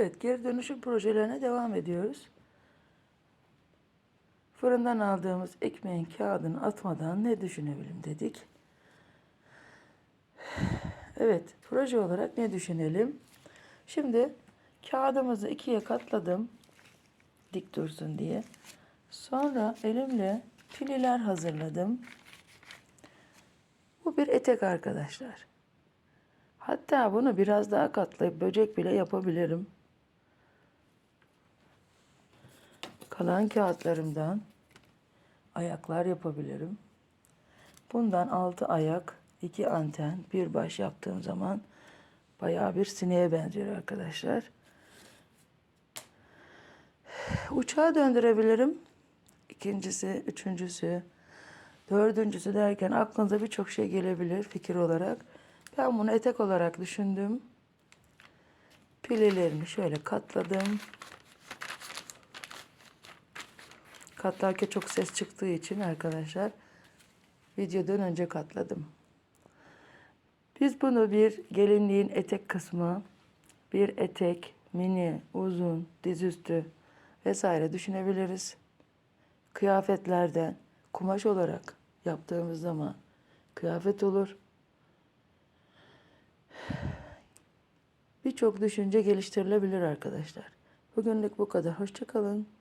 Evet, geri dönüşüm projelerine devam ediyoruz. Fırından aldığımız ekmeğin kağıdını atmadan ne düşünebilirim dedik. Evet, proje olarak ne düşünelim? Şimdi kağıdımızı ikiye katladım. Dik dursun diye. Sonra elimle pililer hazırladım. Bu bir etek arkadaşlar. Hatta bunu biraz daha katlayıp böcek bile yapabilirim. Kalan kağıtlarımdan ayaklar yapabilirim. Bundan altı ayak, iki anten, bir baş yaptığım zaman bayağı bir sineğe benziyor arkadaşlar. Uçağa döndürebilirim. İkincisi, üçüncüsü, dördüncüsü derken aklınıza birçok şey gelebilir fikir olarak. Ben bunu etek olarak düşündüm. Pilelerini şöyle katladım. Katlarken çok ses çıktığı için arkadaşlar videodan önce katladım. Biz bunu bir gelinliğin etek kısmı, bir etek, mini, uzun, dizüstü vesaire düşünebiliriz. Kıyafetlerden kumaş olarak yaptığımız zaman kıyafet olur. Birçok düşünce geliştirilebilir arkadaşlar. Bugünlük bu kadar. Hoşçakalın.